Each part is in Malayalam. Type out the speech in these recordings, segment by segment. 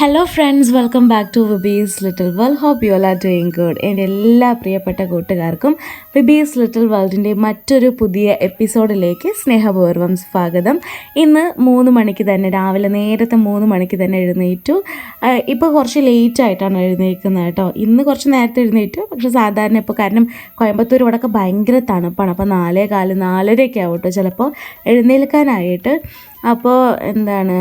Hello friends welcome back to Vibees little world hope you are doing good എന്റെ എല്ലാ പ്രിയപ്പെട്ട കൂട്ടുകാർക്കും വിബീസ് ലിറ്റിൽ വേൾഡിന്റെ മറ്റൊരു പുതിയ എപ്പിസോഡിലേക്ക് സ്നേഹപൂർവം സ്വാഗതം. ഇന്ന് മൂന്ന് മണിക്ക് തന്നെ രാവിലെ നേരത്തെ മൂന്ന് മണിക്ക് തന്നെ എഴുന്നേറ്റു. ഇപ്പോൾ കുറച്ച് ലേറ്റ് ആയിട്ടാണ് എഴുന്നേൽക്കുന്നത് കേട്ടോ. ഇന്ന് കുറച്ച് നേരത്തെ എഴുന്നേറ്റു. പക്ഷേ സാധാരണ ഇപ്പോൾ കാരണം കോയമ്പത്തൂർ ഇവിടെയൊക്കെ ഭയങ്കര തണുപ്പാണ്. അപ്പോൾ നാലേ കാൽ നാലരയൊക്കെ ആവും കേട്ടോ. ചിലപ്പോൾ എഴുന്നേൽക്കാനായിട്ട്. അപ്പോൾ എന്താണ്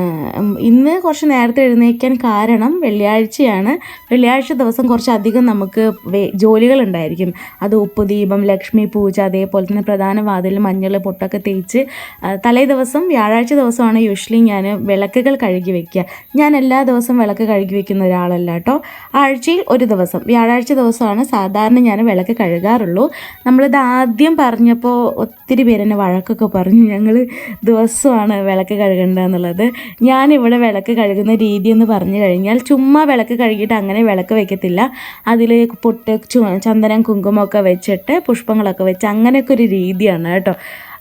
ഇന്ന് കുറച്ച് നേരത്തെ എഴുന്നേൽക്കാൻ കാരണം വെള്ളിയാഴ്ചയാണ്. വെള്ളിയാഴ്ച ദിവസം കുറച്ചധികം നമുക്ക് ജോലികൾ ഉണ്ടായിരിക്കും അത് ഉപ്പുദീപം ലക്ഷ്മി പൂജ അതേപോലെ തന്നെ പ്രധാന വാതിൽ മഞ്ഞൾ പൊട്ടൊക്കെ തേച്ച് തലേ ദിവസം വ്യാഴാഴ്ച ദിവസമാണ് യൂഷ്വലി ഞാൻ വിളക്കുകൾ കഴുകി വയ്ക്കുക ഞാൻ എല്ലാ ദിവസവും വിളക്ക് കഴുകി വയ്ക്കുന്ന ഒരാളല്ല കേട്ടോ. ആഴ്ചയിൽ ഒരു ദിവസം. വ്യാഴാഴ്ച ദിവസമാണ് സാധാരണ ഞാൻ വിളക്ക് കഴുകാറുള്ളൂ. നമ്മളിത് ആദ്യം പറഞ്ഞപ്പോൾ ഒത്തിരി പേര് എന്നെ വഴക്കൊക്കെ പറഞ്ഞു. ഞങ്ങൾ ദിവസമാണ് വിളക്ക് കഴുകേണ്ടത് എന്നുള്ളത്. ഞാനിവിടെ വിളക്ക് കഴുകുന്ന രീതി എന്ന് പറഞ്ഞു കഴിഞ്ഞാൽ ചുമ്മാ വിളക്ക് കഴുകിയിട്ട് അങ്ങനെ വിളക്ക് വെക്കത്തില്ല. അതിൽ പൊട്ട് ചന്ദനം കുങ്കുമമൊക്കെ വെച്ചിട്ട് പുഷ്പങ്ങളൊക്കെ വെച്ച് അങ്ങനെയൊക്കെ ഒരു രീതിയാണ് കേട്ടോ.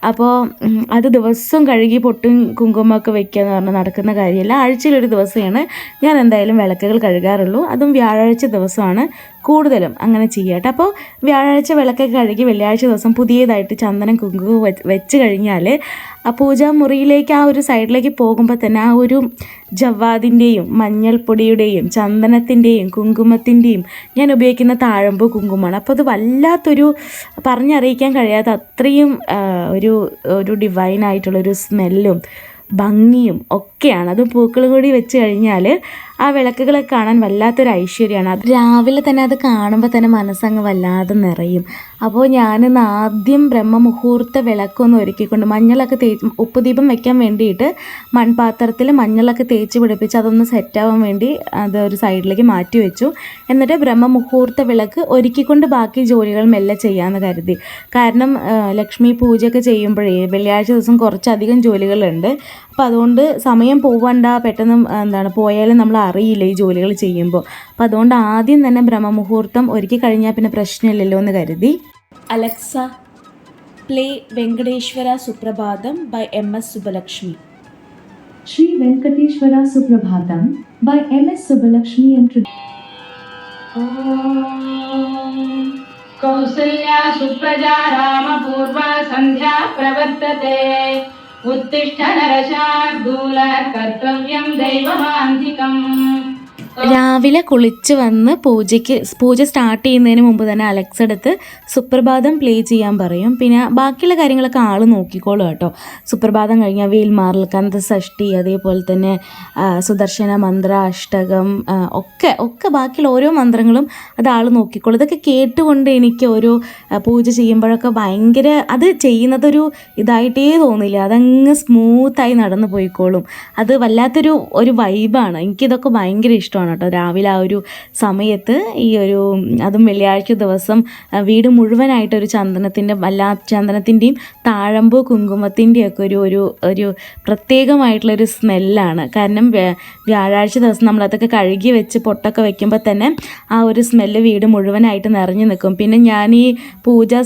അപ്പോൾ അത് ദിവസവും കഴുകി പൊട്ടും കുങ്കുമൊക്കെ വെക്കുക എന്ന് പറഞ്ഞാൽ നടക്കുന്ന കാര്യമല്ല. ആഴ്ചയിലൊരു ദിവസമാണ്. ഞാൻ എന്തായാലും വിളക്കുകൾ കഴുകാറുള്ളൂ. അതും വ്യാഴാഴ്ച ദിവസമാണ്. കൂടുതലും അങ്ങനെ ചെയ്യാട്ടോ അപ്പോൾ വ്യാഴാഴ്ച വിളക്കൊക്കെ കഴുകി വെള്ളിയാഴ്ച ദിവസം പുതിയതായിട്ട് ചന്ദനം കുങ്കുമം വെച്ച് കഴിഞ്ഞാൽ ആ പൂജാമുറിയിലേക്ക് ആ ഒരു സൈഡിലേക്ക് പോകുമ്പോൾ തന്നെ ആ ഒരു ജവ്വാദിന്റെയും മഞ്ഞൾപ്പൊടിയുടെയും ചന്ദനത്തിന്റെയും കുങ്കുമത്തിന്റെയും ഞാൻ ഉപയോഗിക്കുന്ന താഴമ്പ് കുങ്കുമമാണ്. അപ്പോൾ അത് വല്ലാത്തൊരു പറഞ്ഞറിയിക്കാൻ കഴിയാത്ത അത്രയും ഒരു ഒരു ഡിവൈൻ ആയിട്ടുള്ളൊരു സ്മെല്ലും ഭംഗിയും ഒക്കെയാണ്. അത് പൂക്കൾ കൂടി വെച്ച് കഴിഞ്ഞാൽ ആ വിളക്കുകളെ കാണാൻ വല്ലാത്തൊരു ഐശ്വര്യമാണ്. അത് രാവിലെ തന്നെ അത് കാണുമ്പോൾ തന്നെ മനസ്സങ്ങ് വല്ലാതെ നിറയും. അപ്പോൾ ഞാനിന്ന് ആദ്യം ബ്രഹ്മമുഹൂർത്ത വിളക്കൊന്ന് ഒരുക്കിക്കൊണ്ട് മഞ്ഞളൊക്കെ തേച്ച് ഉപ്പുദീപം വെക്കാൻ വേണ്ടിയിട്ട് മൺപാത്രത്തിൽ മഞ്ഞളൊക്കെ തേച്ച് പിടിപ്പിച്ച് അതൊന്ന് സെറ്റാവാൻ വേണ്ടി അത് ഒരു സൈഡിലേക്ക് മാറ്റി വെച്ചു. എന്നിട്ട് ബ്രഹ്മമുഹൂർത്ത വിളക്ക് ഒരുക്കിക്കൊണ്ട് ബാക്കി ജോലികൾ മെല്ലെ ചെയ്യാമെന്ന് കരുതി. കാരണം ലക്ഷ്മി പൂജയൊക്കെ ചെയ്യുമ്പോഴേ വെള്ളിയാഴ്ച ദിവസം കുറച്ചധികം ജോലികളുണ്ട്. അപ്പോൾ അതുകൊണ്ട് സമയം പോവണ്ട പെട്ടെന്ന് എന്താണ് പോയാലും നമ്മൾ അറിയില്ല ഈ ജോലികൾ ചെയ്യുമ്പോൾ അപ്പോൾ അതുകൊണ്ട് ആദ്യം തന്നെ ബ്രഹ്മമുഹൂർത്തം ഒരുക്കി കഴിഞ്ഞാൽ പിന്നെ പ്രശ്നമില്ലല്ലോ എന്ന് കരുതി Alexa play Venkateshwara Suprabhatam by M S Subbalakshmi Sri Venkateshwara Suprabhatam by M.S. Subbalakshmi and Tribhuvan. Kausalya Supraja रामपूर्वा सन्ध्या प्रवर्तते उत्तिष्ठ नरशार्दूल कर्तव्यं दैवमान्धिकम् രാവിലെ കുളിച്ച് വന്ന് പൂജയ്ക്ക് പൂജ സ്റ്റാർട്ട് ചെയ്യുന്നതിന് മുമ്പ് തന്നെ അലക്സ് എടുത്ത് സുപ്രഭാതം പ്ലേ ചെയ്യാൻ പറയും. പിന്നെ ബാക്കിയുള്ള കാര്യങ്ങളൊക്കെ ആൾ നോക്കിക്കോളും കേട്ടോ. സുപ്രഭാതം കഴിഞ്ഞാൽ വീൽമാറൽ കന്തസഷ്ടി അതേപോലെ തന്നെ സുദർശന മന്ത്ര അഷ്ടകം ഒക്കെ ഒക്കെ ബാക്കിയുള്ള ഓരോ മന്ത്രങ്ങളും അത് ആൾ നോക്കിക്കോളും. ഇതൊക്കെ കേട്ടുകൊണ്ട് എനിക്ക് ഓരോ പൂജ ചെയ്യുമ്പോഴൊക്കെ ഭയങ്കര അത് ചെയ്യുന്നതൊരു ഇതായിട്ടേ തോന്നില്ല. അതങ്ങ് സ്മൂത്തായി നടന്നു പോയിക്കോളും. അത് വല്ലാത്തൊരു ഒരു വൈബാണ് എനിക്കിതൊക്കെ ഭയങ്കര ഇഷ്ടമാണ് കേട്ടോ. രാവിലെ ആ ഒരു സമയത്ത് ഈ ഒരു അതും വെള്ളിയാഴ്ച ദിവസം വീട് മുഴുവനായിട്ട് ഒരു ചന്ദനത്തിന്റെ വല്ലാ ചന്ദനത്തിന്റെയും താഴമ്പ് കുങ്കുമത്തിന്റെയൊക്കെ ഒരു ഒരു ഒരു പ്രത്യേകമായിട്ടുള്ളൊരു സ്മെല്ലാണ്. കാരണം വ്യാഴാഴ്ച ദിവസം നമ്മളതൊക്കെ കഴുകി വെച്ച് പൊട്ടൊക്കെ വെക്കുമ്പോൾ തന്നെ ആ ഒരു സ്മെല്ല് വീട് മുഴുവനായിട്ട് നിറഞ്ഞു നിൽക്കും. പിന്നെ ഞാൻ ഈ പൂജാ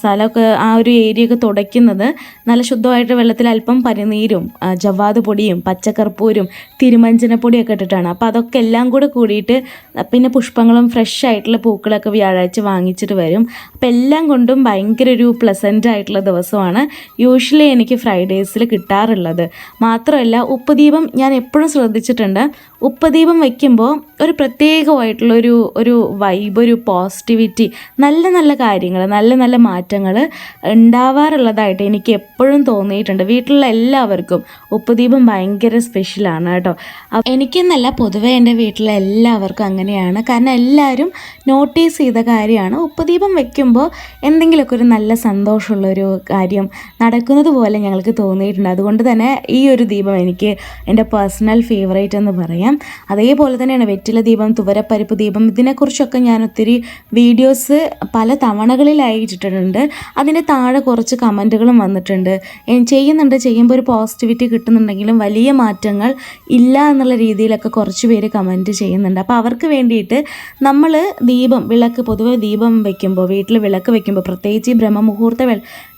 സ്ഥലമൊക്കെ ആ ഒരു ഏരിയ ഒക്കെ തുടയ്ക്കുന്നത് നല്ല ശുദ്ധമായിട്ട് വെള്ളത്തിൽ അല്പം പനിനീരും ജവാദ് പൊടിയും പച്ചക്കർപ്പൂരും തിരുമഞ്ചനപ്പൊടിയൊക്കെ ഇട്ടിട്ടാണ്. അപ്പോൾ അതൊക്കെ എല്ലാം കൂടെ കൂടിയിട്ട് പിന്നെ പുഷ്പങ്ങളും ഫ്രഷ് ആയിട്ടുള്ള പൂക്കളൊക്കെ വ്യാഴാഴ്ച വാങ്ങിച്ചിട്ട് വരും. അപ്പോൾ എല്ലാം കൊണ്ടും ഭയങ്കര ഒരു പ്ലസന്റ് ആയിട്ടുള്ള ദിവസമാണ് യൂഷ്വലി എനിക്ക് ഫ്രൈഡേസിൽ കിട്ടാറുള്ളത്. മാത്രമല്ല ഉപ്പുദീപം ഞാൻ എപ്പോഴും ശ്രദ്ധിച്ചിട്ടുണ്ട്. ഉപ്പുദീപം വയ്ക്കുമ്പോൾ ഒരു പ്രത്യേകമായിട്ടുള്ളൊരു ഒരു വൈബ് ഒരു പോസിറ്റിവിറ്റി നല്ല നല്ല കാര്യങ്ങൾ നല്ല നല്ല മാറ്റങ്ങൾ ഉണ്ടാവാറുള്ളതായിട്ട് എനിക്ക് എപ്പോഴും തോന്നിയിട്ടുണ്ട്. വീട്ടിലുള്ള എല്ലാവർക്കും ഉപ്പുദീപം ഭയങ്കര സ്പെഷ്യലാണ് കേട്ടോ. എനിക്കെന്നല്ല പൊതുവേ എന്റെ വീട്ടിലെ എല്ലാവർക്കും അങ്ങനെയാണ്. കാരണം എല്ലാവരും നോട്ടീസ് ചെയ്ത കാര്യമാണ്. ഉപ്പുദീപം വെക്കുമ്പോൾ എന്തെങ്കിലുമൊക്കെ ഒരു നല്ല സന്തോഷമുള്ളൊരു കാര്യം നടക്കുന്നത് പോലെ ഞങ്ങൾക്ക് തോന്നിയിട്ടുണ്ട്. അതുകൊണ്ട് തന്നെ ഈ ഒരു ദീപം എനിക്ക് എന്റെ പേഴ്സണൽ ഫേവറേറ്റ് എന്ന് പറയാം. അതേപോലെ തന്നെയാണ് വെറ്റില ദീപം തുവരപ്പരിപ്പ് ദീപം ഇതിനെക്കുറിച്ചൊക്കെ ഞാൻ ഒത്തിരി വീഡിയോസ് പല തവണകളിലായി ഇട്ടിട്ടുണ്ട് അതിന്റെ താഴെ കുറച്ച് കമന്റുകളും വന്നിട്ടുണ്ട്. ചെയ്യുന്നുണ്ട്. ചെയ്യുമ്പോൾ ഒരു പോസിറ്റിവിറ്റി കിട്ടുന്നുണ്ടെങ്കിലും വലിയ മാറ്റങ്ങൾ ഇല്ല എന്നുള്ള രീതിയിലൊക്കെ കുറച്ച് പേര് കമന്റ് ചെയ്യുന്നുണ്ട്. അപ്പോൾ അവർക്ക് വേണ്ടിയിട്ട് നമ്മൾ ദീപം വിളക്ക് പൊതുവെ ദീപം വെക്കുമ്പോൾ വീട്ടിൽ വിളക്ക് വെക്കുമ്പോൾ പ്രത്യേകിച്ച് ഈ ബ്രഹ്മമുഹൂർത്ത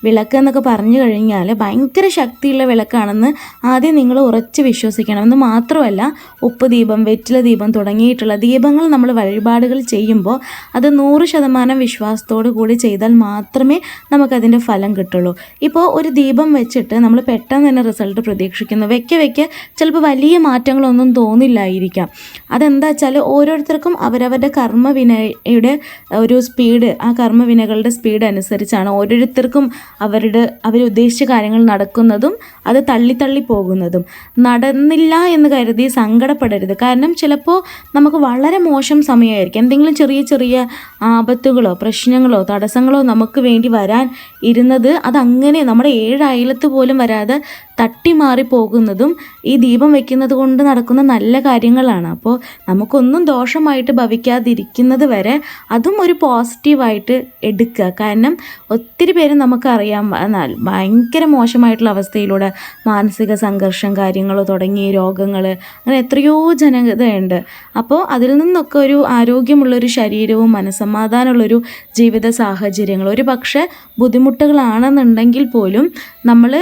വിളക്ക് എന്നൊക്കെ പറഞ്ഞു കഴിഞ്ഞാൽ ഭയങ്കര ശക്തിയുള്ള വിളക്കാണെന്ന് ആദ്യം നിങ്ങൾ ഉറച്ച് വിശ്വസിക്കണം. എന്ന് മാത്രമല്ല ഉപ്പ് ദീപം വെറ്റില ദീപം തുടങ്ങിയിട്ടുള്ള ദീപങ്ങൾ നമ്മൾ വഴിപാടുകൾ ചെയ്യുമ്പോൾ അത് നൂറ് ശതമാനം വിശ്വാസത്തോടു കൂടി ചെയ്താൽ മാത്രമേ നമുക്കതിന്റെ ഫലം കിട്ടുള്ളൂ. ഇപ്പോൾ ഒരു ദീപം വെച്ചിട്ട് നമ്മൾ പെട്ടെന്ന് തന്നെ റിസൾട്ട് പ്രതീക്ഷിക്കുന്നു. വെക്ക വെക്ക ചിലപ്പോൾ വലിയ മാറ്റങ്ങളൊന്നും തോന്നില്ലായിരിക്കാം. അതെന്താ വെച്ചാൽ ഓരോരുത്തർക്കും അവരവരുടെ കർമ്മവിനയുടെ ഒരു സ്പീഡ് ആ കർമ്മവിനകളുടെ സ്പീഡ് അനുസരിച്ചാണ് ഓരോരുത്തർക്കും അവരുടെ അവരുദ്ദേശിച്ച കാര്യങ്ങൾ നടക്കുന്നതും അത് തള്ളി തള്ളി പോകുന്നതും. നടന്നില്ല എന്ന് കരുതി സങ്കടപ്പെടരുത്. കാരണം ചിലപ്പോൾ നമുക്ക് വളരെ മോശം സമയമായിരിക്കും. എന്തെങ്കിലും ചെറിയ ചെറിയ ആപത്തുകളോ പ്രശ്നങ്ങളോ തടസ്സങ്ങളോ നമുക്ക് വേണ്ടി വരാൻ ഇരുന്നത് അതങ്ങനെ നമ്മുടെ ഏഴയലത്ത് പോലും വരാതെ തട്ടിമാറി പോകുന്നതും ഈ ദീപം വെക്കുന്നത് കൊണ്ട് നടക്കുന്ന നല്ല കാര്യങ്ങളാണ്. അപ്പോൾ നമുക്കൊന്നും ദോഷമായിട്ട് ഭവിക്കാതിരിക്കുന്നത് വരെ അതും ഒരു പോസിറ്റീവായിട്ട് എടുക്കുക. കാരണം ഒത്തിരി പേര് നമുക്കറിയാം എന്നാൽ ഭയങ്കര മോശമായിട്ടുള്ള അവസ്ഥയിലൂടെ മാനസിക സംഘർഷം കാര്യങ്ങൾ തുടങ്ങി രോഗങ്ങൾ അങ്ങനെ എത്രയോ ജനതയുണ്ട് അപ്പോൾ അതിൽ നിന്നൊക്കെ ഒരു ആരോഗ്യമുള്ളൊരു ശരീരവും മനസ്സമാധാനമുള്ളൊരു ജീവിത സാഹചര്യങ്ങൾ. ഒരു പക്ഷേ ബുദ്ധിമുട്ടുകളാണെന്നുണ്ടെങ്കിൽ പോലും നമ്മൾ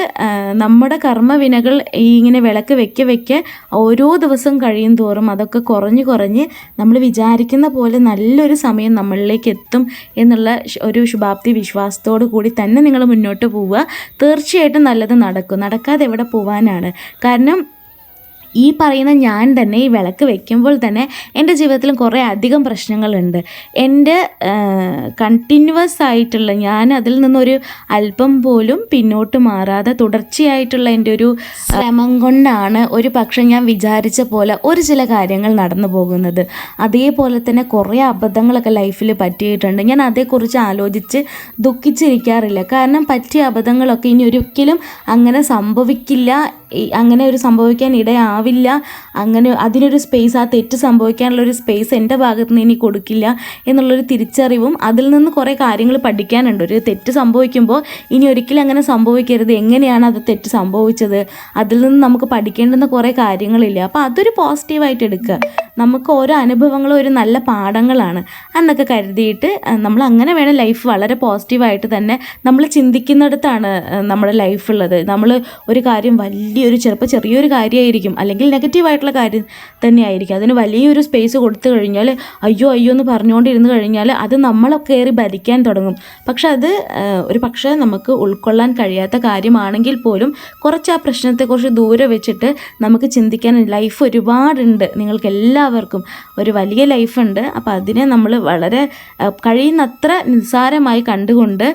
നമ്മുടെ കർമ്മവിനകൾ ഈ ഇങ്ങനെ വിളക്ക് വെക്ക വെക്ക ഓരോ ദിവസം കഴിയും തോറും അതൊക്കെ കുറഞ്ഞ് കുറഞ്ഞ് നമ്മൾ വിചാരിക്കുന്ന പോലെ നല്ലൊരു സമയം നമ്മളിലേക്ക് എത്തും എന്നുള്ള ഒരു ശുഭാപ്തി വിശ്വാസത്തോടു കൂടി തന്നെ നിങ്ങൾ മുന്നോട്ട് പോവുക. തീർച്ചയായിട്ടും നല്ലത് നടക്കും. നടക്കാതെ എവിടെ പോവാനാണ്? കാരണം ഈ പറയുന്ന ഞാൻ തന്നെ ഈ വിളക്ക് വെക്കുമ്പോൾ തന്നെ എന്റെ ജീവിതത്തിലും കുറേ അധികം പ്രശ്നങ്ങളുണ്ട്. എന്റെ കണ്ടിന്യൂവസ് ആയിട്ടുള്ള ഞാൻ അതിൽ നിന്നൊരു അല്പം പോലും പിന്നോട്ട് മാറാതെ തുടർച്ചയായിട്ടുള്ള എന്റെ ഒരു ശ്രമം കൊണ്ടാണ് ഒരു പക്ഷെ ഞാൻ വിചാരിച്ച പോലെ ഒരു ചില കാര്യങ്ങൾ നടന്നു പോകുന്നത്. അതേപോലെ തന്നെ കുറേ അബദ്ധങ്ങളൊക്കെ ലൈഫിൽ പറ്റിയിട്ടുണ്ട്. ഞാൻ അതേക്കുറിച്ച് ആലോചിച്ച് ദുഃഖിച്ചിരിക്കാറില്ല. കാരണം പറ്റിയ അബദ്ധങ്ങളൊക്കെ ഇനി ഒരിക്കലും അങ്ങനെ സംഭവിക്കില്ല. അങ്ങനെ ഒരു സംഭവിക്കാൻ ഇടയാവില്ല അങ്ങനെ അതിനൊരു സ്പേസ് ആ തെറ്റ് സംഭവിക്കാനുള്ള ഒരു സ്പേസ് എന്റെ ഭാഗത്ത് നിന്ന് ഇനി കൊടുക്കില്ല എന്നുള്ളൊരു തിരിച്ചറിവും അതിൽ നിന്ന് കുറേ കാര്യങ്ങൾ പഠിക്കാനുണ്ട്. ഒരു തെറ്റ് സംഭവിക്കുമ്പോൾ ഇനി ഒരിക്കലും അങ്ങനെ സംഭവിക്കരുത്. എങ്ങനെയാണ് അത് തെറ്റ് സംഭവിച്ചത്? അതിൽ നിന്ന് നമുക്ക് പഠിക്കേണ്ടുന്ന കുറേ കാര്യങ്ങളില്ല? അപ്പോൾ അതൊരു പോസിറ്റീവായിട്ട് എടുക്കുക. നമുക്ക് ഓരോ അനുഭവങ്ങളും ഒരു നല്ല പാഠങ്ങളാണ്. എന്നൊക്കെ കരുതിയിട്ട് നമ്മൾ അങ്ങനെ വേണം ലൈഫ് വളരെ പോസിറ്റീവായിട്ട് തന്നെ നമ്മൾ ചിന്തിക്കുന്നിടത്താണ് നമ്മുടെ ലൈഫ് ഉള്ളത്. നമ്മൾ ഒരു കാര്യം വലിയൊരു ചിലപ്പോൾ ചെറിയൊരു കാര്യമായിരിക്കും അല്ലെങ്കിൽ നെഗറ്റീവായിട്ടുള്ള കാര്യം തന്നെയായിരിക്കും. അതിന് വലിയൊരു സ്പേസ് കൊടുത്തു കഴിഞ്ഞാൽ അയ്യോ അയ്യോ എന്ന് പറഞ്ഞുകൊണ്ടിരുന്ന് കഴിഞ്ഞാൽ അത് നമ്മളെ കയറി ഭരിക്കാൻ തുടങ്ങും. പക്ഷെ അത് ഒരു പക്ഷേ നമുക്ക് ഉൾക്കൊള്ളാൻ കഴിയാത്ത കാര്യമാണെങ്കിൽ പോലും കുറച്ച് ആ പ്രശ്നത്തെക്കുറിച്ച് ദൂരെ വെച്ചിട്ട് നമുക്ക് ചിന്തിക്കാൻ ലൈഫ് ഒരുപാടുണ്ട്. നിങ്ങൾക്ക് എല്ലാവർക്കും ഒരു വലിയ ലൈഫുണ്ട്. അപ്പോൾ അതിനെ നമ്മൾ വളരെ കഴിയുന്നത്ര നിസ്സാരമായി കണ്ടുകൊണ്ട്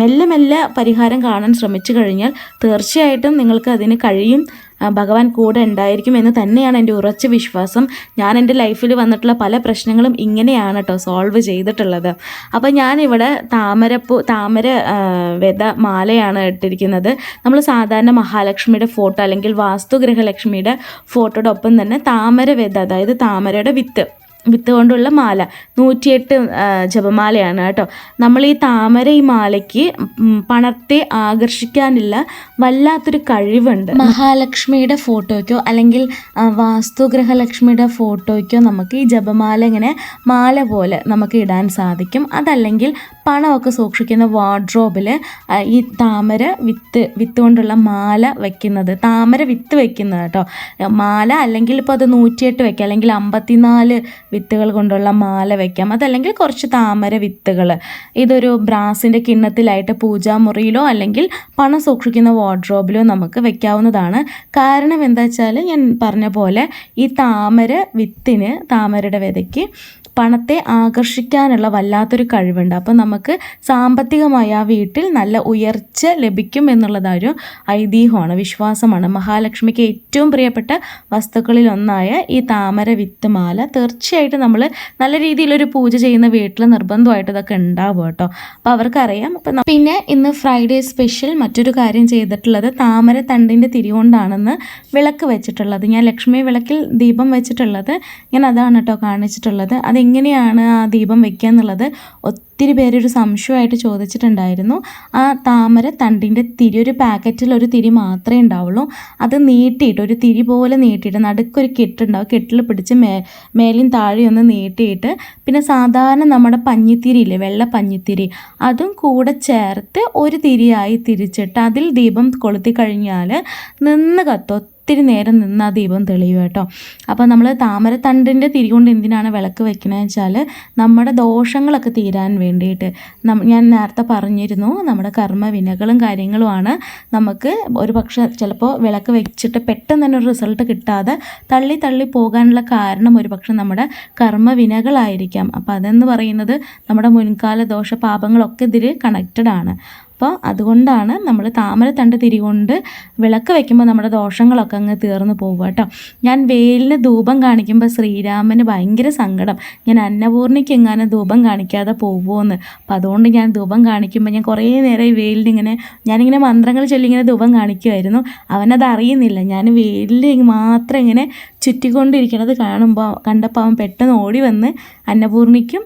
മെല്ലെ മെല്ലെ പരിഹാരം കാണാൻ ശ്രമിച്ചു കഴിഞ്ഞാൽ തീർച്ചയായിട്ടും നിങ്ങൾക്ക് അതിന് കഴിയും. ഭഗവാൻ കൂടെ ഉണ്ടായിരിക്കും എന്ന് തന്നെയാണ് എന്റെ ഉറച്ച വിശ്വാസം. ഞാൻ എന്റെ ലൈഫിൽ വന്നിട്ടുള്ള പല പ്രശ്നങ്ങളും ഇങ്ങനെയാണ് കേട്ടോ സോൾവ് ചെയ്തിട്ടുള്ളത്. അപ്പോൾ ഞാനിവിടെ താമരപ്പൂ താമര വെത മാലയാണ് ഇട്ടിരിക്കുന്നത്. നമ്മൾ സാധാരണ മഹാലക്ഷ്മിയുടെ ഫോട്ടോ അല്ലെങ്കിൽ വാസ്തുഗ്രഹലക്ഷ്മിയുടെ ഫോട്ടോയുടെ ഒപ്പം തന്നെ താമര വെത അതായത് താമരയുടെ വിത്ത്. വിത്ത് കൊണ്ടുള്ള മാല. നൂറ്റിയെട്ട് ജപമാലയാണ് കേട്ടോ. നമ്മൾ ഈ താമര ഈ മാലയ്ക്ക് പണത്തെ ആകർഷിക്കാനുള്ള വല്ലാത്തൊരു കഴിവുണ്ട്. മഹാലക്ഷ്മിയുടെ ഫോട്ടോയ്ക്കോ അല്ലെങ്കിൽ വാസ്തുഗ്രഹലക്ഷ്മിയുടെ ഫോട്ടോയ്ക്കോ നമുക്ക് ഈ ജപമാല ഇങ്ങനെ മാല പോലെ നമുക്ക് ഇടാൻ സാധിക്കും. അതല്ലെങ്കിൽ പണമൊക്കെ സൂക്ഷിക്കുന്ന വാർഡ്രോബിൽ ഈ താമര വിത്ത് വിത്ത് കൊണ്ടുള്ള മാല വെക്കുന്നത്. താമര വിത്ത് വെക്കുന്നത് കേട്ടോ. മാല അല്ലെങ്കിൽ ഇപ്പോൾ അത് നൂറ്റിയെട്ട് വെക്കാം. അല്ലെങ്കിൽ അമ്പത്തിനാല് വിത്തുകൾ കൊണ്ടുള്ള മാല വെക്കാം. അതല്ലെങ്കിൽ കുറച്ച് താമര വിത്തുകൾ. ഇതൊരു ബ്രാസിന്റെ കിണ്ണത്തിലായിട്ട് പൂജാമുറിയിലോ അല്ലെങ്കിൽ പണം സൂക്ഷിക്കുന്ന വാർഡ്രോബിലോ നമുക്ക് വെക്കാവുന്നതാണ്. കാരണം എന്താ വെച്ചാൽ ഞാൻ പറഞ്ഞ പോലെ ഈ താമര വിത്തിന് താമരയുടെ വിതയ്ക്ക് പണത്തെ ആകർഷിക്കാനുള്ള വല്ലാത്തൊരു കഴിവുണ്ട്. അപ്പം നമുക്ക് സാമ്പത്തികമായി ആ വീട്ടിൽ നല്ല ഉയർച്ച ലഭിക്കും എന്നുള്ളതൊരു ഐതിഹ്യമാണ് വിശ്വാസമാണ്. മഹാലക്ഷ്മിക്ക് ഏറ്റവും പ്രിയപ്പെട്ട വസ്തുക്കളിൽ ഒന്നായ ഈ താമര വിത്ത് മാല തീർച്ചയായിട്ടും നമ്മൾ നല്ല രീതിയിലൊരു പൂജ ചെയ്യുന്ന വീട്ടിൽ നിർബന്ധമായിട്ട് ഇതൊക്കെ ഉണ്ടാവും കേട്ടോ. അപ്പോൾ അവർക്കറിയാം. അപ്പം പിന്നെ ഇന്ന് ഫ്രൈഡേ സ്പെഷ്യൽ മറ്റൊരു കാര്യം ചെയ്തിട്ടുള്ളത് താമര തണ്ടിന്റെ തിരികൊണ്ടാണെന്ന് വിളക്ക് വെച്ചിട്ടുള്ളത്. ഞാൻ ലക്ഷ്മി വിളക്കിൽ ദീപം വെച്ചിട്ടുള്ളത്. ഞാൻ അതാണ് കേട്ടോ കാണിച്ചിട്ടുള്ളത്. അതെങ്ങനെയാണ് ആ ദീപം വെക്കുക എന്നുള്ളത് ഒത്തിരി പേരൊരു സംശയമായിട്ട് ചോദിച്ചിട്ടുണ്ടായിരുന്നു. ആ താമര തണ്ടിന്റെ തിരി ഒരു പാക്കറ്റിൽ ഒരു തിരി മാത്രമേ ഉണ്ടാവുള്ളൂ. അത് നീട്ടിയിട്ട് ഒരു തിരി പോലെ നീട്ടിയിട്ട് നടുക്കൊരു കെട്ടുണ്ടാവും. കെട്ടിൽ പിടിച്ച് മേ മേലെയും താഴെ ഒന്ന് നീട്ടിയിട്ട് പിന്നെ സാധാരണ നമ്മുടെ പഞ്ഞിത്തിരി ഇല്ലേ വെള്ള പഞ്ഞിത്തിരി അതും കൂടെ ചേർത്ത് ഒരു തിരിയായി തിരിച്ചിട്ട് അതിൽ ദീപം കൊളുത്തി കഴിഞ്ഞാൽ നിന്ന് കത്തും. ഒത്തിരി നേരം നിന്ന് ആ ദീപം തെളിയും കേട്ടോ. അപ്പോൾ നമ്മൾ താമരത്തണ്ടിന്റെ തിരി കൊണ്ട് എന്തിനാണ് വിളക്ക് വെക്കണമെന്ന് വെച്ചാൽ നമ്മുടെ ദോഷങ്ങളൊക്കെ തീരാൻ വേണ്ടിയിട്ട്. ഞാൻ നേരത്തെ പറഞ്ഞിരുന്നു നമ്മുടെ കർമ്മ വിനകളും കാര്യങ്ങളുമാണ്. നമുക്ക് ഒരു പക്ഷേ ചിലപ്പോൾ വിളക്ക് വെച്ചിട്ട് പെട്ടെന്ന് തന്നെ ഒരു റിസൾട്ട് കിട്ടാതെ തള്ളി തള്ളി പോകാനുള്ള കാരണം ഒരു പക്ഷെ നമ്മുടെ കർമ്മ വിനകളായിരിക്കാം. അപ്പോൾ അതെന്ന് പറയുന്നത് നമ്മുടെ മുൻകാല ദോഷ പാപങ്ങളൊക്കെ ഇതിൽ കണക്റ്റഡ് ആണ്. അപ്പോൾ അതുകൊണ്ടാണ് നമ്മൾ താമരത്തണ്ട് തിരി കൊണ്ട് വിളക്ക് വയ്ക്കുമ്പോൾ നമ്മുടെ ദോഷങ്ങളൊക്കെ അങ്ങ് തീർന്നു പോകും കേട്ടോ ഞാൻ വെയിലിന് ധൂപം കാണിക്കുമ്പോൾ ശ്രീരാമന് ഭയങ്കര സങ്കടം. ഞാൻ അന്നപൂർണിക്ക് എങ്ങാനും ധൂപം കാണിക്കാതെ പോകുമോയെന്ന് അപ്പോൾ അതുകൊണ്ട് ഞാൻ ധൂപം കാണിക്കുമ്പോൾ ഞാൻ കുറേ നേരം ഈ വെയിലിനിങ്ങനെ ഞാനിങ്ങനെ മന്ത്രങ്ങൾ ചൊല്ലി ഇങ്ങനെ ധൂപം കാണിക്കുമായിരുന്നു അവനത് അറിയുന്നില്ല ഞാൻ വെയിലിൽ മാത്രം ഇങ്ങനെ ചുറ്റിക്കൊണ്ടിരിക്കണത് കാണുമ്പോൾ കണ്ടപ്പോൾ അവൻ പെട്ടെന്ന് ഓടി വന്ന് അന്നപൂർണിക്കും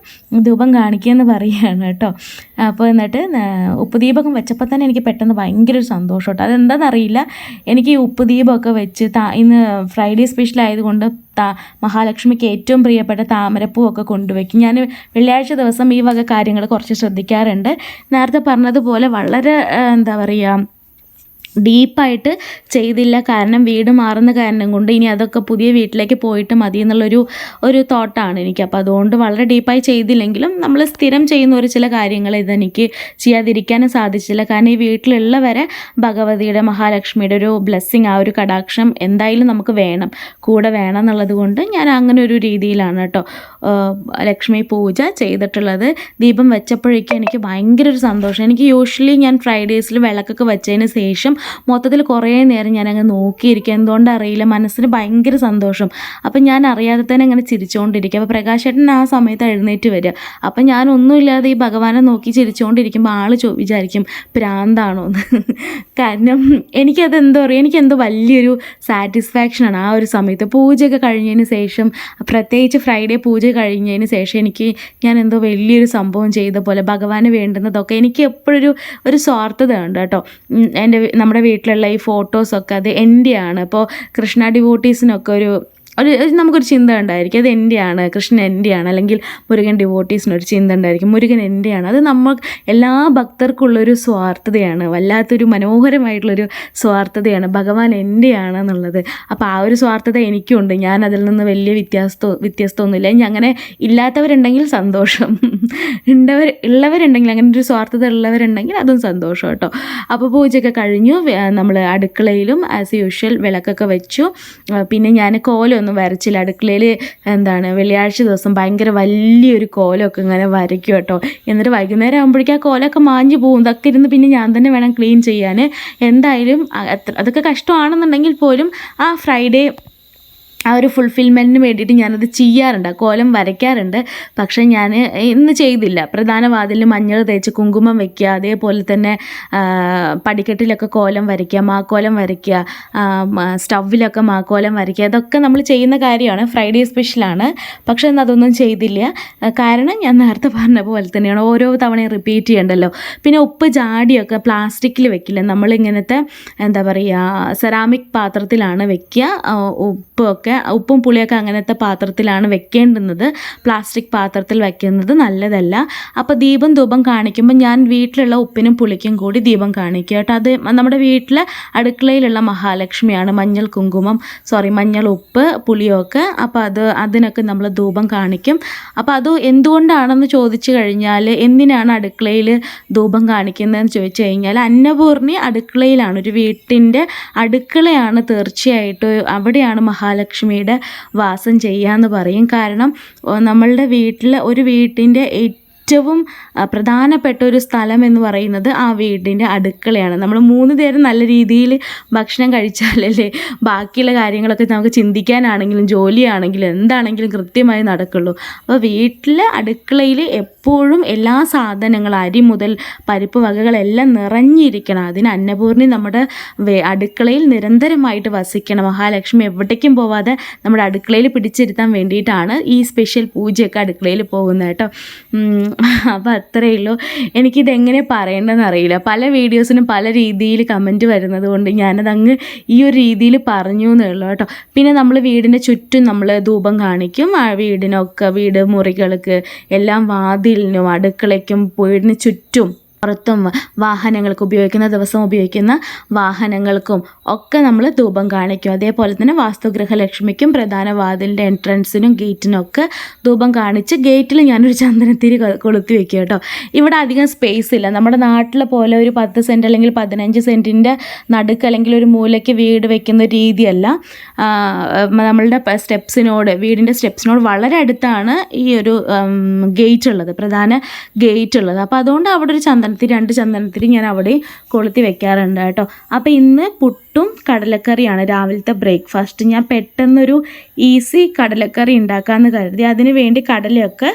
ധൂപം കാണിക്കുകയെന്ന് പറയുകയാണ് കേട്ടോ. അപ്പോൾ എന്നിട്ട് ഉപ്പുദീപകം വെച്ചപ്പോൾ തന്നെ എനിക്ക് പെട്ടെന്ന് ഭയങ്കര ഒരു സന്തോഷം കേട്ടോ. അതെന്താണെന്നറിയില്ല എനിക്ക് ഈ ഉപ്പുദീപമൊക്കെ വെച്ച് താ ഇന്ന് ഫ്രൈഡേ സ്പെഷ്യൽ ആയതുകൊണ്ട് താ മഹാലക്ഷ്മിക്ക് ഏറ്റവും പ്രിയപ്പെട്ട താമരപ്പൂവൊക്കെ കൊണ്ടുവയ്ക്കും. ഞാൻ വെള്ളിയാഴ്ച ദിവസം ഈ വക കാര്യങ്ങൾ കുറച്ച് ശ്രദ്ധിക്കാറുണ്ട്. നേരത്തെ പറഞ്ഞതുപോലെ വളരെ എന്താ പറയുക ഡീപ്പായിട്ട് ചെയ്തില്ല. കാരണം വീട് മാറുന്ന കാരണം കൊണ്ട് ഇനി അതൊക്കെ പുതിയ വീട്ടിലേക്ക് പോയിട്ട് മതി എന്നുള്ളൊരു ഒരു തോട്ടാണ് എനിക്ക്. അപ്പോൾ അതുകൊണ്ട് വളരെ ഡീപ്പായി ചെയ്തില്ലെങ്കിലും നമ്മൾ സ്ഥിരം ചെയ്യുന്ന ഒരു ചില കാര്യങ്ങൾ ഇതെനിക്ക് ചെയ്യാതിരിക്കാനും സാധിച്ചില്ല. കാരണം ഈ വീട്ടിലുള്ളവരെ ഭഗവതിയുടെ മഹാലക്ഷ്മിയുടെ ഒരു ബ്ലെസ്സിങ് ആ ഒരു കടാക്ഷം എന്തായാലും നമുക്ക് വേണം. കൂടെ വേണം എന്നുള്ളത് കൊണ്ട് ഞാൻ അങ്ങനെ ഒരു രീതിയിലാണ് കേട്ടോ ലക്ഷ്മി പൂജ ചെയ്തിട്ടുള്ളത്. ദീപം വെച്ചപ്പോഴേക്കും എനിക്ക് ഭയങ്കര ഒരു സന്തോഷം. എനിക്ക് യൂഷ്വലി ഞാൻ ഫ്രൈഡേസിൽ വിളക്കൊക്കെ വെച്ചതിന് ശേഷം മൊത്തത്തിൽ കുറേ നേരം ഞാൻ അങ്ങ് നോക്കിയിരിക്കുക എന്തുകൊണ്ടറിയില്ല മനസ്സിന് ഭയങ്കര സന്തോഷം. അപ്പം ഞാൻ അറിയാതെ തന്നെ അങ്ങനെ ചിരിച്ചുകൊണ്ടിരിക്കുക അപ്പോൾ പ്രകാശേട്ടൻ ആ സമയത്ത് എഴുന്നേറ്റ് വരിക. അപ്പം ഞാനൊന്നുമില്ലാതെ ഈ ഭഗവാനെ നോക്കി ചിരിച്ചുകൊണ്ടിരിക്കുമ്പോൾ ആൾ ചോ വിചാരിക്കും പ്രാന്താണോ എന്ന്. കാരണം എനിക്കത് എന്തോ പറയുക എനിക്കെന്തോ വലിയൊരു സാറ്റിസ്ഫാക്ഷനാണ് ആ ഒരു സമയത്ത്. പൂജയൊക്കെ കഴിഞ്ഞതിന് ശേഷം പ്രത്യേകിച്ച് ഫ്രൈഡേ പൂജ കഴിഞ്ഞതിന് ശേഷം എനിക്ക് ഞാൻ എന്തോ വലിയൊരു സംഭവം ചെയ്ത പോലെ ഭഗവാന് വേണ്ടുന്നതൊക്കെ എനിക്ക് എപ്പോഴൊരു ഒരു സ്വാർത്ഥത ഉണ്ട് കേട്ടോ. എന്റെ വി- നമ്മുടെ വീട്ടിലുള്ള ഈ ഫോട്ടോസൊക്കെ അത് എന്റെയാണ് അപ്പോൾ കൃഷ്ണ ഡിവോട്ടീസിനൊക്കെ ഒരു ഒരു നമുക്കൊരു ചിന്ത ഉണ്ടായിരിക്കും. അത് എന്റെയാണ് കൃഷ്ണൻ എന്റെയാണ് അല്ലെങ്കിൽ മുരുകൻ ഡിവോട്ടീസിനൊരു ചിന്ത ഉണ്ടായിരിക്കും. മുരുകൻ എന്റെയാണ് അത് നമ്മൾ എല്ലാ ഭക്തർക്കുള്ളൊരു സ്വാർത്ഥതയാണ്. വല്ലാത്തൊരു മനോഹരമായിട്ടുള്ളൊരു സ്വാർത്ഥതയാണ്. ഭഗവാൻ എന്റെയാണ് എന്നുള്ളത് അപ്പോൾ ആ ഒരു സ്വാർത്ഥത എനിക്കുണ്ട്. ഞാൻ അതിൽ നിന്ന് വലിയ വ്യത്യാസത്തോ വ്യത്യസ്തമൊന്നുമില്ല. ഇനി അങ്ങനെ ഇല്ലാത്തവരുണ്ടെങ്കിൽ സന്തോഷം. ഉണ്ടവർ ഉള്ളവരുണ്ടെങ്കിൽ അങ്ങനെ ഒരു സ്വാർത്ഥത ഉള്ളവരുണ്ടെങ്കിൽ അതും സന്തോഷം കേട്ടോ. അപ്പോൾ പൂജയൊക്കെ കഴിഞ്ഞു. നമ്മൾ അടുക്കളയിലും ആസ് യൂഷ്വൽ വിളക്കൊക്കെ വെച്ചു. പിന്നെ ഞാൻ കോലമൊന്നും വരച്ചില്ല. അടുക്കളയിൽ എന്താണ് വെള്ളിയാഴ്ച ദിവസം ഭയങ്കര വലിയൊരു കോലമൊക്കെ ഇങ്ങനെ വരയ്ക്കും കേട്ടോ. എന്നിട്ട് വൈകുന്നേരം ആകുമ്പോഴേക്കും ആ കോലമൊക്കെ മാഞ്ഞു പോകും. ഇതൊക്കെ ഇരുന്ന് പിന്നെ ഞാൻ തന്നെ വേണം ക്ലീൻ ചെയ്യാൻ എന്തായാലും അതൊക്കെ കഷ്ടമാണെന്നുണ്ടെങ്കിൽ പോലും ആ ഫ്രൈഡേ ആ ഒരു ഫുൾഫിൽമെന്റിന് വേണ്ടിയിട്ട് ഞാനത് ചെയ്യാറുണ്ട്. ആ കോലം വരയ്ക്കാറുണ്ട്. പക്ഷേ ഞാൻ ഇന്ന് ചെയ്തില്ല. പ്രധാന വാതിലിൽ മഞ്ഞൾ തേച്ച് കുങ്കുമം വയ്ക്കുക അതേപോലെ തന്നെ പടിക്കെട്ടിലൊക്കെ കോലം വരയ്ക്കുക മാക്കോലം വരയ്ക്കുക സ്റ്റൗവിലൊക്കെ മാക്കോലം വരയ്ക്കുക അതൊക്കെ നമ്മൾ ചെയ്യുന്ന കാര്യമാണ്. ഫ്രൈഡേ സ്പെഷ്യലാണ്. പക്ഷേ ഇന്ന് അതൊന്നും ചെയ്തില്ല. കാരണം ഞാൻ നേരത്തെ പറഞ്ഞ പോലെ തന്നെയാണ്. ഓരോ തവണയും റിപ്പീറ്റ് ചെയ്യണ്ടല്ലോ. പിന്നെ ഉപ്പ് ജാടിയൊക്കെ പ്ലാസ്റ്റിക്കിൽ വെക്കില്ല? നമ്മളിങ്ങനത്തെ എന്താ പറയുക സെറാമിക് പാത്രത്തിലാണ് വെക്കുക. ഉപ്പൊക്കെ ഉപ്പും പുളിയൊക്കെ അങ്ങനത്തെ പാത്രത്തിലാണ് വെക്കേണ്ടുന്നത്. പ്ലാസ്റ്റിക് പാത്രത്തിൽ വെക്കുന്നത് നല്ലതല്ല. അപ്പോൾ ദീപം ധൂപം കാണിക്കുമ്പോൾ ഞാൻ വീട്ടിലുള്ള ഉപ്പിനും പുളിക്കും കൂടി ദീപം കാണിക്കുക കേട്ടോ. അത് നമ്മുടെ വീട്ടിലെ അടുക്കളയിലുള്ള മഹാലക്ഷ്മിയാണ് മഞ്ഞൾ കുങ്കുമം സോറി മഞ്ഞൾ ഉപ്പ് പുളിയൊക്കെ. അപ്പോൾ അത് അതിനൊക്കെ നമ്മൾ ധൂപം കാണിക്കും. അപ്പോൾ അത് എന്തുകൊണ്ടാണെന്ന് ചോദിച്ചു കഴിഞ്ഞാൽ എന്തിനാണ് അടുക്കളയിൽ ധൂപം കാണിക്കുന്നതെന്ന് ചോദിച്ചു കഴിഞ്ഞാൽ അന്നപൂർണി അടുക്കളയിലാണ്. ഒരു വീട്ടിന്റെ അടുക്കളയാണ് തീർച്ചയായിട്ടും അവിടെയാണ് മഹാലക്ഷ്മിയുടെ വാസം ചെയ്യാന്ന് പറയും. കാരണം നമ്മളുടെ വീട്ടിൽ ഒരു വീട്ടിന്റെ ഏറ്റവും പ്രധാനപ്പെട്ട ഒരു സ്ഥലം എന്ന് പറയുന്നത് ആ വീടിന്റെ അടുക്കളയാണ്. നമ്മൾ മൂന്ന് നേരം നല്ല രീതിയിൽ ഭക്ഷണം കഴിച്ചാലല്ലേ ബാക്കിയുള്ള കാര്യങ്ങളൊക്കെ നമുക്ക് ചിന്തിക്കാനാണെങ്കിലും ജോലിയാണെങ്കിലും എന്താണെങ്കിലും കൃത്യമായി നടക്കുള്ളൂ. അപ്പോൾ വീട്ടിലെ അടുക്കളയിൽ എപ്പോഴും എല്ലാ സാധനങ്ങളും അരി മുതൽ പരിപ്പ് വകകളെല്ലാം നിറഞ്ഞിരിക്കണം. അതിന് അന്നപൂർണി നമ്മുടെ അടുക്കളയിൽ നിരന്തരമായിട്ട് വസിക്കണം. മഹാലക്ഷ്മി എവിടേക്കും പോവാതെ നമ്മുടെ അടുക്കളയിൽ പിടിച്ചിരുത്താൻ വേണ്ടിയിട്ടാണ് ഈ സ്പെഷ്യൽ പൂജയൊക്കെ അടുക്കളയിൽ പോകുന്നത് കേട്ടോ. അപ്പോൾ അത്രയേ ഉള്ളൂ. എനിക്കിതെങ്ങനെ പറയേണ്ടതെന്ന് അറിയില്ല. പല വീഡിയോസിനും പല രീതിയിൽ കമന്റ് വരുന്നത് കൊണ്ട് ഞാനത് അങ്ങ് ഈ ഒരു രീതിയിൽ പറഞ്ഞു എന്നേ ഉള്ളൂ കേട്ടോ. പിന്നെ നമ്മൾ വീടിന്റെ ചുറ്റും നമ്മൾ ധൂപം കാണിക്കും. ആ വീടിനൊക്കെ വീട് മുറികൾക്ക് എല്ലാം വാതിലിനും അടുക്കളയ്ക്കും വീടിന് ചുറ്റും പുറത്തും വാഹനങ്ങൾക്ക് ഉപയോഗിക്കുന്ന ദിവസം ഉപയോഗിക്കുന്ന വാഹനങ്ങൾക്കും ഒക്കെ നമ്മൾ ധൂപം കാണിക്കും. അതേപോലെ തന്നെ വാസ്തുഗ്രഹ ലക്ഷ്മിക്കും പ്രധാന വാതിലിന്റെ എൻട്രൻസിനും ഗേറ്റിനും ഒക്കെ ധൂപം കാണിച്ച് ഗേറ്റിൽ ഞാനൊരു ചന്ദനത്തിരി കൊളുത്തി വെക്കും കേട്ടോ. ഇവിടെ അധികം സ്പേസ് ഇല്ല. നമ്മുടെ നാട്ടിലെ പോലെ ഒരു പത്ത് സെന്റ് അല്ലെങ്കിൽ പതിനഞ്ച് സെന്റിന്റെ നടുക്ക് അല്ലെങ്കിൽ ഒരു മൂലയ്ക്ക് വീട് വെക്കുന്ന രീതിയല്ല. നമ്മളുടെ സ്റ്റെപ്സിനോട് വീടിന്റെ സ്റ്റെപ്സിനോട് വളരെ അടുത്താണ് ഈ ഒരു ഗേറ്റ് ഉള്ളത്. പ്രധാന ഗേറ്റ് ഉള്ളത്. അപ്പോൾ അതുകൊണ്ട് അവിടെ ഒരു ചന്ദനത്തിരി രണ്ട് ചന്ദനത്തിരി ഞാൻ അവിടെ കൊളുത്തി വെക്കാറുണ്ട് കേട്ടോ. അപ്പോൾ ഇന്ന് പുട്ടും കടലക്കറിയാണ് രാവിലത്തെ ബ്രേക്ക്ഫാസ്റ്റ്. ഞാൻ പെട്ടെന്നൊരു ഈസി കടലക്കറി ഉണ്ടാക്കാമെന്ന് കരുതി. അതിന് വേണ്ടി കടലയൊക്കെ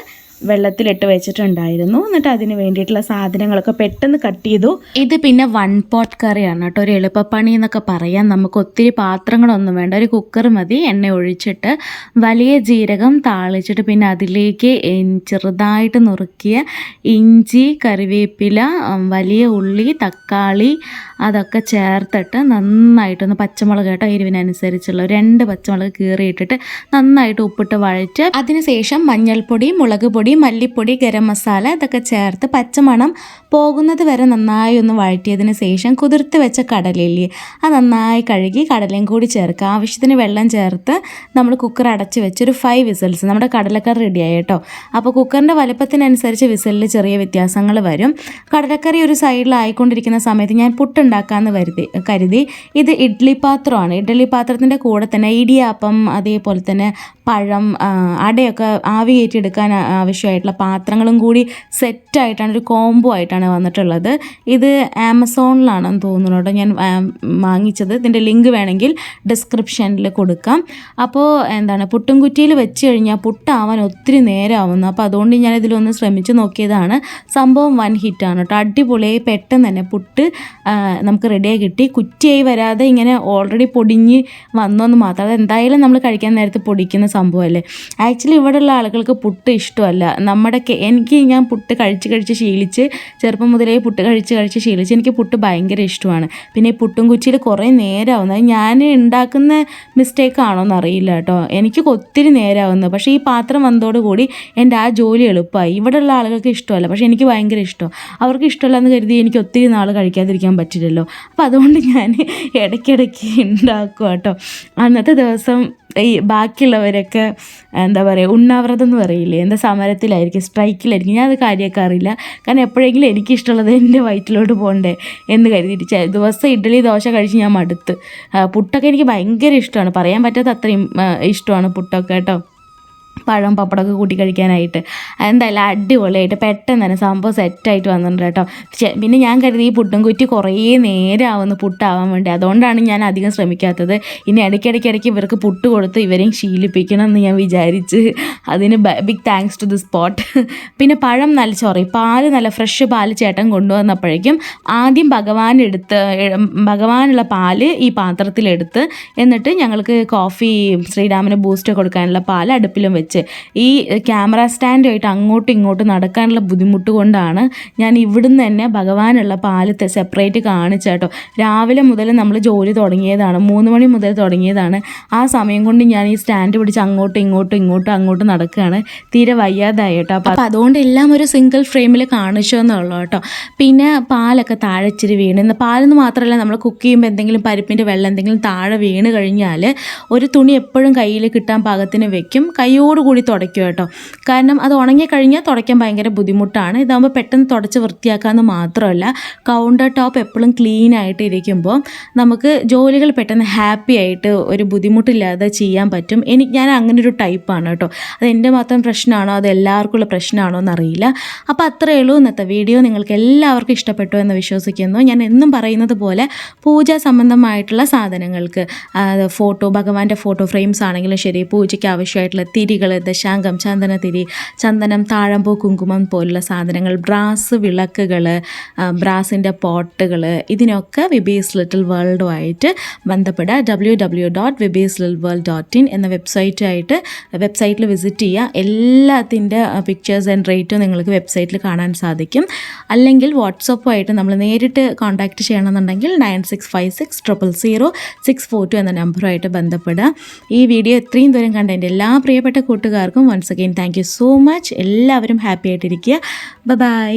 വെള്ളത്തിലിട്ട് വെച്ചിട്ടുണ്ടായിരുന്നു. എന്നിട്ട് അതിന് വേണ്ടിയിട്ടുള്ള സാധനങ്ങളൊക്കെ പെട്ടെന്ന് കട്ട് ചെയ്തു. ഇത് പിന്നെ വൺ പോട്ട് കറിയാണ് കേട്ടോ. ഒരു എളുപ്പപ്പണി എന്നൊക്കെ പറയാം. നമുക്ക് ഒത്തിരി പാത്രങ്ങളൊന്നും വേണ്ട. ഒരു കുക്കർ മതി എണ്ണ ഒഴിച്ചിട്ട്. വലിയ ജീരകം താളിച്ചിട്ട് പിന്നെ അതിലേക്ക് ചെറുതായിട്ട് നുറുക്കിയ ഇഞ്ചി കറിവേപ്പില വലിയ ഉള്ളി തക്കാളി അതൊക്കെ ചേർത്തിട്ട് നന്നായിട്ടൊന്ന് പച്ചമുളക് കേട്ടോ എരിവിനനുസരിച്ചുള്ള രണ്ട് പച്ചമുളക് കീറിയിട്ടിട്ട് നന്നായിട്ട് ഉപ്പിട്ട് വഴറ്റ് അതിനുശേഷം മഞ്ഞൾപ്പൊടി മുളക് പൊടി മല്ലിപ്പൊടി ഗരം മസാല ഇതൊക്കെ ചേർത്ത് പച്ചമണം പോകുന്നത് വരെ നന്നായി ഒന്ന് വഴറ്റിയതിന് ശേഷം കുതിർത്ത് വെച്ച കടലയില്ലേ അത് നന്നായി കഴുകി കടലയും കൂടി ചേർക്കുക. ആവശ്യത്തിന് വെള്ളം ചേർത്ത് നമ്മൾ കുക്കർ അടച്ച് വെച്ചൊരു ഫൈവ് വിസിൽസ് നമ്മുടെ കടലക്കറി റെഡിയായി കേട്ടോ. അപ്പോൾ കുക്കറിന്റെ വലുപ്പത്തിനനുസരിച്ച് വിസിലിൽ ചെറിയ വ്യത്യാസങ്ങൾ വരും. കടലക്കറി ഒരു സൈഡിലായിക്കൊണ്ടിരിക്കുന്ന സമയത്ത് ഞാൻ പുട്ടുണ്ടാക്കാമെന്ന് വരുതി കരുതി. ഇത് ഇഡ്ഡലി പാത്രമാണ്. ഇഡ്ഡലി പാത്രത്തിന്റെ കൂടെ തന്നെ ഇടിയാപ്പം അതേപോലെ തന്നെ പഴം അടയൊക്കെ ആവി കയറ്റിയെടുക്കാൻ ആവശ്യമായിട്ടുള്ള പാത്രങ്ങളും കൂടി സെറ്റായിട്ടാണ് ഒരു കോംബോ ആയിട്ടാണ് വന്നിട്ടുള്ളത്. ഇത് ആമസോണിലാണെന്ന് തോന്നുന്നു കേട്ടോ ഞാൻ വാങ്ങിച്ചത്. ഇതിന്റെ ലിങ്ക് വേണമെങ്കിൽ ഡിസ്ക്രിപ്ഷനിൽ കൊടുക്കാം. അപ്പോൾ എന്താണ് പുട്ടും കുറ്റിയിൽ വെച്ച് കഴിഞ്ഞാൽ പുട്ടാവാൻ ഒത്തിരി നേരമാവുന്നു. അപ്പോൾ അതുകൊണ്ട് ഞാൻ ഇതിലൊന്ന് ശ്രമിച്ച് നോക്കിയതാണ്. സംഭവം വൻ ഹിറ്റാണ് കേട്ടോ. അടിപൊളിയായി പെട്ടെന്ന് തന്നെ പുട്ട് നമുക്ക് റെഡിയായി കിട്ടി. കുറ്റിയായി വരാതെ ഇങ്ങനെ ഓൾറെഡി പൊടിഞ്ഞ് വന്നോന്ന് മാത്രം. അത് എന്തായാലും നമ്മൾ കഴിക്കാൻ നേരത്തെ പൊടിക്കുന്ന സംഭവമല്ലേ? ആക്ച്വലി ഇവിടെയുള്ള ആളുകൾക്ക് പുട്ട് ഇഷ്ടമല്ല. നമ്മുടെ എനിക്ക് ഞാൻ പുട്ട് കഴിച്ച് കഴിച്ച് ശീലിച്ച് ചെറുപ്പം മുതലേ പുട്ട് കഴിച്ച് കഴിച്ച് ശീലിച്ച് എനിക്ക് പുട്ട് ഭയങ്കര ഇഷ്ടമാണ്. പിന്നെ ഈ പുട്ടും കുച്ചിയിൽ കുറേ നേരമാവുന്നത് ഞാൻ ഉണ്ടാക്കുന്ന മിസ്റ്റേക്ക് ആണോ എന്ന് അറിയില്ല കേട്ടോ. എനിക്ക് ഒത്തിരി നേരമാവുന്നത് പക്ഷേ ഈ പാത്രം വന്നതോടുകൂടി എന്റെ ആ ജോലി എളുപ്പമായി. ഇവിടെയുള്ള ആളുകൾക്ക് ഇഷ്ടമല്ല. പക്ഷേ എനിക്ക് ഭയങ്കര ഇഷ്ടം. അവർക്ക് ഇഷ്ടമല്ല എന്ന് കരുതി എനിക്ക് ഒത്തിരി നാൾ കഴിക്കാതിരിക്കാൻ പറ്റില്ലല്ലോ. അപ്പോൾ അതുകൊണ്ട് ഞാൻ ഇടയ്ക്കിടയ്ക്ക് ഉണ്ടാക്കും കേട്ടോ. അന്നത്തെ ദിവസം ഈ ബാക്കിയുള്ളവരൊക്കെ എന്താ പറയുക ഉണ്ണാവ്രതം എന്ന് പറയില്ലേ? എന്താ സമരത്തിലായിരിക്കും സ്ട്രൈക്കിലായിരിക്കും. ഞാൻ അത് കാര്യമാക്കാറില്ല കാരണം എപ്പോഴെങ്കിലും എനിക്കിഷ്ടമുള്ളത് എന്റെ വയറ്റിലോട്ട് പോകണ്ടേ എന്ന് കരുതിയിട്ട് ദിവസം ഇഡ്ഡലി ദോശ കഴിച്ച് ഞാൻ മടുത്ത്. പുട്ടൊക്കെ എനിക്ക് ഭയങ്കര ഇഷ്ടമാണ്. പറയാൻ പറ്റാത്ത അത്രയും ഇഷ്ടമാണ് പുട്ടൊക്കെ കേട്ടോ. പഴം പപ്പടമൊക്കെ കൂട്ടി കഴിക്കാനായിട്ട്. എന്തായാലും അടിപൊളിയായിട്ട് പെട്ടെന്ന് തന്നെ സംഭവം സെറ്റായിട്ട് വന്നിട്ടുണ്ട് കേട്ടോ. പിന്നെ ഞാൻ കരുതി ഈ പുട്ടും കുറ്റി കുറേ നേരമാവുന്നു പുട്ടാവാൻ വേണ്ടി. അതുകൊണ്ടാണ് ഞാൻ അധികം ശ്രമിക്കാത്തത്. ഇനി ഇടയ്ക്കിടയ്ക്ക് ഇടയ്ക്ക് ഇവർക്ക് പുട്ട് കൊടുത്ത് ഇവരെയും ശീലിപ്പിക്കണം എന്ന് ഞാൻ വിചാരിച്ച്. അതിന് big thanks to the spot പിന്നെ പഴം നല്ല സോറി പാൽ നല്ല ഫ്രഷ് പാൽ ചേട്ടൻ കൊണ്ടുവന്നപ്പോഴേക്കും ആദ്യം ഭഗവാൻ എടുത്ത് ഭഗവാനുള്ള പാൽ ഈ പാത്രത്തിലെടുത്ത് എന്നിട്ട് ഞങ്ങൾക്ക് കോഫി ശ്രീരാമന് ബൂസ്റ്റ് കൊടുക്കാനുള്ള പാൽ അടുപ്പിലും വെച്ച് ഈ ക്യാമറ സ്റ്റാൻഡുമായിട്ട് അങ്ങോട്ടും ഇങ്ങോട്ടും നടക്കാനുള്ള ബുദ്ധിമുട്ട് കൊണ്ടാണ് ഞാൻ ഇവിടുന്ന് തന്നെ ഭഗവാനുള്ള പാൽ സെപ്പറേറ്റ് കാണിച്ച കേട്ടോ. രാവിലെ മുതൽ നമ്മൾ ജോലി തുടങ്ങിയതാണ്. മൂന്ന് മണി മുതൽ തുടങ്ങിയതാണ്. ആ സമയം കൊണ്ട് ഞാൻ ഈ സ്റ്റാൻഡ് പിടിച്ച് അങ്ങോട്ടും ഇങ്ങോട്ടും ഇങ്ങോട്ടും അങ്ങോട്ടും നടക്കുകയാണ്. തീരെ വയ്യാതായി കേട്ടോ. അപ്പോൾ അതുകൊണ്ട് എല്ലാം ഒരു സിംഗിൾ ഫ്രെയിമിൽ കാണിച്ചു എന്നുള്ളൂ കേട്ടോ. പിന്നെ പാലൊക്കെ താഴെച്ചിരി വീണ്. പാലെന്ന് മാത്രമല്ല നമ്മൾ കുക്ക് ചെയ്യുമ്പോൾ എന്തെങ്കിലും പരിപ്പിന്റെ വെള്ളം എന്തെങ്കിലും താഴെ വീണ് കഴിഞ്ഞാൽ ഒരു തുണി എപ്പോഴും കയ്യിൽ കിട്ടാൻ പാകത്തിന് വെക്കും. കൈയോടുകൂടി തുടയ്ക്കും കേട്ടോ. കാരണം അത് ഉണങ്ങിക്കഴിഞ്ഞാൽ തുടയ്ക്കാൻ ഭയങ്കര ബുദ്ധിമുട്ടാണ്. ഇതാകുമ്പോൾ പെട്ടെന്ന് തുടച്ച് വൃത്തിയാക്കാമെന്ന് മാത്രമല്ല കൗണ്ടർ ടോപ്പ് എപ്പോഴും ക്ലീൻ ആയിട്ട് ഇരിക്കുമ്പോൾ നമുക്ക് ജോലികൾ പെട്ടെന്ന് ഹാപ്പി ആയിട്ട് ഒരു ബുദ്ധിമുട്ടില്ലാതെ ചെയ്യാൻ പറ്റും. എനിക്ക് ഞാൻ അങ്ങനെ ഒരു ടൈപ്പാണ് കേട്ടോ. അത് എന്റെ മാത്രം പ്രശ്നമാണോ? അത് എല്ലാവർക്കും ഉള്ള പ്രശ്നമാണോ എന്നറിയില്ല. അപ്പോൾ അത്രയേ ഉള്ളൂ ഇന്നത്തെ വീഡിയോ നിങ്ങൾക്ക് എല്ലാവർക്കും ഇഷ്ടപ്പെട്ടു എന്ന് വിശ്വസിക്കുന്നു. ഞാൻ എന്നും പറയുന്നത് പോലെ പൂജാ സംബന്ധമായിട്ടുള്ള സാധനങ്ങൾക്ക് ഫോട്ടോ ഭഗവാന്റെ ഫോട്ടോ ഫ്രെയിംസ് ആണെങ്കിലും ശരി പൂജയ്ക്ക് ആവശ്യമായിട്ടുള്ള തിരികൾ തിരികൾ ദശാംഗം ചന്ദനത്തിരി ചന്ദനം താഴമ്പൂ കുങ്കുമം പോലുള്ള സാധനങ്ങൾ ബ്രാസ് വിളക്കുകൾ ബ്രാസിന്റെ പോട്ടുകൾ ഇതിനൊക്കെ വിബീസ് ലിറ്റിൽ വേൾഡുമായിട്ട് ബന്ധപ്പെടുക. W W dot Vibees little world dot in എന്ന വെബ്സൈറ്റായിട്ട് വെബ്സൈറ്റിൽ വിസിറ്റ് ചെയ്യുക. എല്ലാത്തിന്റെ പിക്ചേഴ്സ് ആൻഡ് റേറ്റും നിങ്ങൾക്ക് വെബ്സൈറ്റിൽ കാണാൻ സാധിക്കും. അല്ലെങ്കിൽ വാട്സപ്പുമായിട്ട് നമ്മൾ നേരിട്ട് കോൺടാക്റ്റ് ചെയ്യണമെന്നുണ്ടെങ്കിൽ nine six five six triple zero six four two എന്ന നമ്പറുമായിട്ട് ബന്ധപ്പെടുക. ഈ വീഡിയോ ഇത്രയും ദൂരം കണ്ട എന്റെ എല്ലാ പ്രിയപ്പെട്ട കൂട്ടുകാർക്കും once again thank so much എല്ലാവരും ഹാപ്പി ആയിട്ടിരിക്കുക. ബ ബൈ